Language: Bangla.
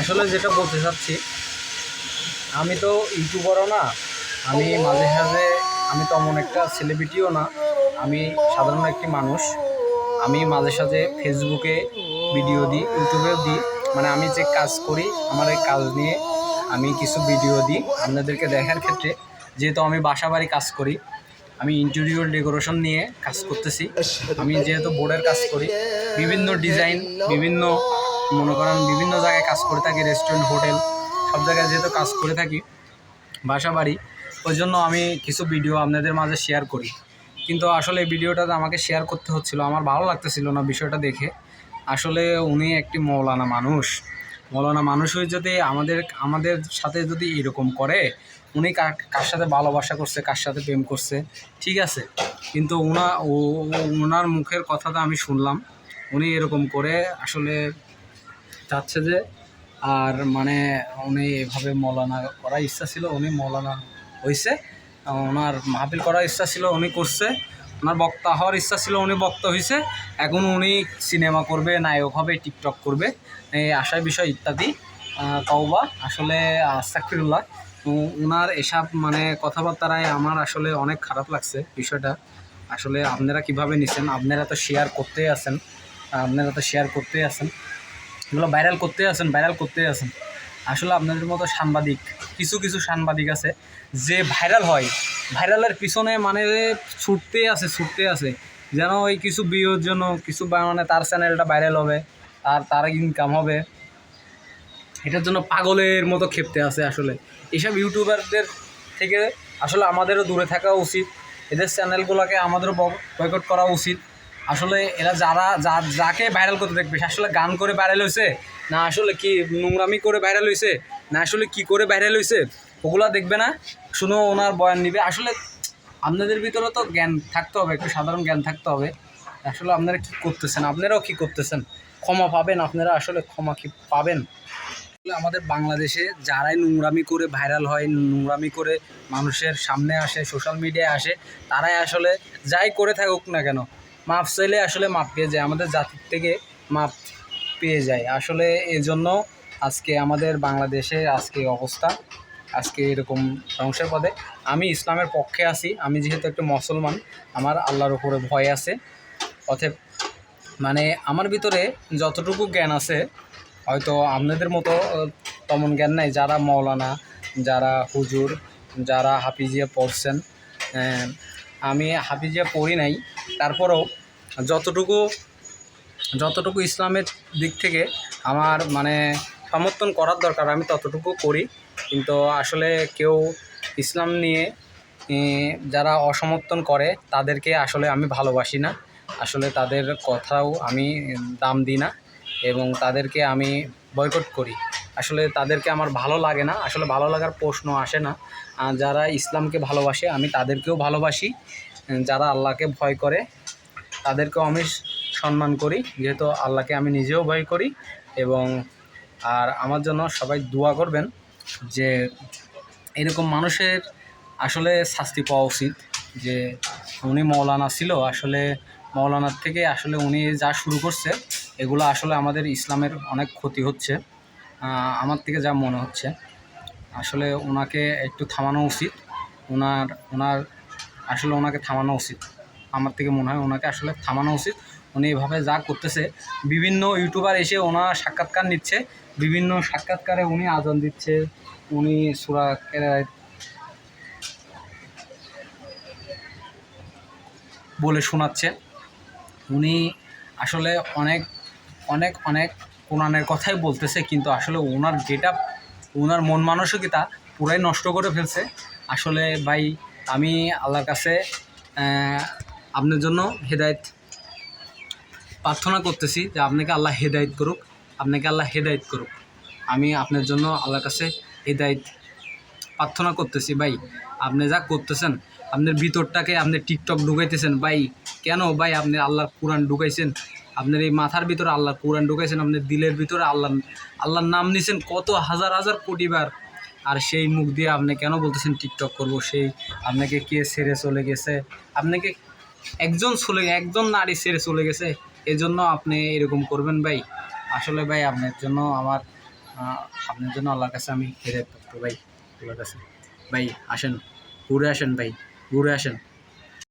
আসলে যেটা বলতে চাচ্ছি, আমি তো ইউটিউবারও না, আমি মাঝে সাঝে, আমি তেমন একটা সেলিব্রিটিও না, আমি সাধারণ একটি মানুষ, আমি মাঝে সাঝে ফেসবুকে ভিডিও দিই ইউটিউবেও দিই মানে আমি যে কাজ করি, আমার এই কাজ নিয়ে আমি কিছু ভিডিও দিই আপনাদেরকে দেখার ক্ষেত্রে, যেহেতু আমি বাসা বাড়ি কাজ করি, আমি ইন্টেরিয়র ডেকোরেশন নিয়ে কাজ করতেছি, আমি যেহেতু বোর্ডের কাজ করি, বিভিন্ন ডিজাইন বিভিন্ন মনে করেন বিভিন্ন জায়গায় কাজ করে থাকি রেস্টুরেন্ট হোটেল সব জায়গায় যেহেতু কাজ করে থাকি, বাসা বাড়ি, ওই জন্য আমি কিছু ভিডিও আপনাদের মাঝে শেয়ার করি। কিন্তু আসলে এই ভিডিওটাতে আমাকে শেয়ার করতে হচ্ছিল, আমার ভালো লাগতেছিল না বিষয়টা দেখে। আসলে উনি একটি মৌলানা মানুষ। মৌলানা মানুষ হয়ে যদি আমাদের আমাদের সাথে যদি এরকম করে, উনি কার কার সাথে ভালোবাসা করছে, কার সাথে প্রেম করছে, ঠিক আছে? কিন্তু উনা, ও, ও- ওনার মুখের কথাটা আমি শুনলাম। উনি এরকম করে আসলে চাচ্ছে যে, আর মানে উনি এভাবে মৌলানা করার ইচ্ছা ছিল, উনি মৌলানা হয়েছে ওনার মাহফিল করার ইচ্ছা ছিল, উনি করছে। ওনার বক্তা হওয়ার ইচ্ছা ছিল, উনি বক্তা হয়েছে এখন উনি সিনেমা করবে, নায়ক হবে, টিকটক করবে, এই আশার বিষয় ইত্যাদি তওবা। আসলে আস্তাকফিরুল্লাহ ওনার এসব মানে কথাবার্তারায় আমার আসলে অনেক খারাপ লাগছে বিষয়টা। আসলে আপনারা কীভাবে নিছেন? আপনারা তো শেয়ার করতেই আছেন। আপনারা তো শেয়ার করতেই আছেন। এগুলো ভাইরাল করতে আছেন ভাইরাল করতে আছেন। আসলে আপনাদের মতো সাংবাদিক, কিছু কিছু সাংবাদিক আছে, যে ভাইরাল হয় ভাইরালের পিছনে মানে ছুটতে আছে ছুটতে আছে। যেন ওই কিছু বিয়ের জন্য, কিছু মানে তার চ্যানেলটা ভাইরাল হবে, আর তার ইনকাম হবে। এটার জন্য পাগলের মতো খেপতে আছে আসলে। এসব ইউটিউবারদের থেকে আসলে আমাদেরও দূরে থাকা উচিত। এদের চ্যানেলগুলোকে আমাদেরও বয়কট করা উচিত। আসলে এরা যারা, যা, যাকে ভাইরাল করতে দেখবে আসলে গান করে ভাইরাল হয়েছে, না আসলে কি নোংরামি করে ভাইরাল হয়েছে, না আসলে কি করে ভাইরাল হয়েছে, ওগুলা দেখবে না, শুনো ওনার বয়ান নিবে। আসলে আপনাদের ভিতরে তো জ্ঞান থাকতে হবে, একটু সাধারণ জ্ঞান থাকতে হবে। আসলে আপনারা কি করতেছেন? আপনারাও কি করতেছেন? ক্ষমা পাবেন, আপনারা আসলে ক্ষমা কি পাবেন? আসলে আমাদের বাংলাদেশে যারাই নোংরামি করে ভাইরাল হয়, নোংরামি করে মানুষের সামনে আসে সোশ্যাল মিডিয়ায় আসে, তারাই আসলে যাই করে থাকুক না কেন মাপ চাইলে আসলে মাপ পেয়ে যায়, আমাদের জাতির থেকে মাপ পেয়ে যায়। আসলে এজন্য আজকে আমাদের বাংলাদেশে আজকে অবস্থা, আজকে এরকম ধ্বংসের পথে। আমি ইসলামের পক্ষে আছি, আমি যেহেতু একটা মুসলমান, আমার আল্লাহর উপরে ভয় আছে। অতএব মানে আমার ভিতরে যতটুকু জ্ঞান আছে, হয়তো আপনাদের মতো তেমন জ্ঞান নাই। যারা মৌলানা, যারা হুজুর, যারা হাফিজিয়া পড়ছেন আমি হাফিজিয়া পড়ি নাই। তারপরেও যতটুকু যতটুকু ইসলামের দিক থেকে আমার মানে সমর্থন করার দরকার, আমি ততটুকু করি। কিন্তু আসলে কেউ ইসলাম নিয়ে যারা অসমর্থন করে, তাদেরকে আসলে আমি ভালোবাসি না। আসলে তাদের কথাও আমি দাম দিই না এবং তাদেরকে আমি বয়কট করি। আসলে তাদেরকে আমার ভালো লাগে না। আসলে ভালো লাগার প্রশ্ন আসে না। যারা ইসলামকে ভালোবাসে, আমি তাদেরকেও ভালোবাসি। যারা আল্লাহকে ভয় করে, তাদেরকেও আমি সম্মান করি। যেহেতু আল্লাহকে আমি নিজেও ভয় করি এবং আর আমার জন্য সবাই দোয়া করবেন যে এরকম মানুষের আসলে শাস্তি পাওয়া উচিত। যে উনি মৌলানা ছিল, আসলে মৌলানার থেকে আসলে উনি যা শুরু করছে, এগুলো আসলে আমাদের ইসলামের অনেক ক্ষতি হচ্ছে। আমার থেকে যা মনে হচ্ছে, আসলে ওনাকে একটু থামানো উচিত। ওনার ওনার, আসলে ওনাকে থামানো উচিত। আমার থেকে মনে হয় ওনাকে আসলে থামানো উচিত। উনি এভাবে যা করতেছে, বিভিন্ন ইউটিউবার এসে ওনার সাক্ষাৎকার নিচ্ছে, বিভিন্ন সাক্ষাৎকারে উনি আজান দিচ্ছে, উনি সুরা বলে শোনাচ্ছে। উনি আসলে অনেক অনেক অনেক কোরআনের কথাই বলতেছে, কিন্তু আসলে ওনার আপ ওনার মন মানসিকতা পুরাই নষ্ট করে ফেলছে। আসলে ভাই, আমি আল্লাহর কাছে আপনার জন্য হেদায়েত প্রার্থনা করতেছি যে আপনাকে আল্লাহ হেদায়েত করুক, আপনাকে আল্লাহ হেদায়েত করুক। আমি আপনার জন্য আল্লাহর কাছে হেদায়েত প্রার্থনা করতেছি, ভাই, আপনি যা করতেছেন, আপনার ভিতরটাকে আপনি টিকটক ঢুকাইতেছেন, ভাই, কেন ভাই আপনি আল্লাহর কোরআন ঢুকাইছেন? আপনার এই মাথার ভিতরে আল্লাহর কোরআন ঢুকাইছেন, আপনার দিলের ভিতরে আল্লাহ আল্লাহর নাম নিছেন কত হাজার হাজার কোটিবার আর সেই মুখ দিয়ে আপনি কেন বলতেছেন টিকটক করব? সেই আপনাকে কে ছেড়ে চলে গেছে? আপনাকে একজন চলে, একজন নারী ছেড়ে চলে গেছে? এজন্য আপনি এরকম করবেন ভাই। আসলে ভাই, আপনার জন্য আমার আপনার জন্য আল্লাহর কাছে আমি হেরে প্রাপ্ত ভাই। আল্লাহর কাছে। ভাই, আসেন। ঘুরে আসেন ভাই। ঘুরে আসেন।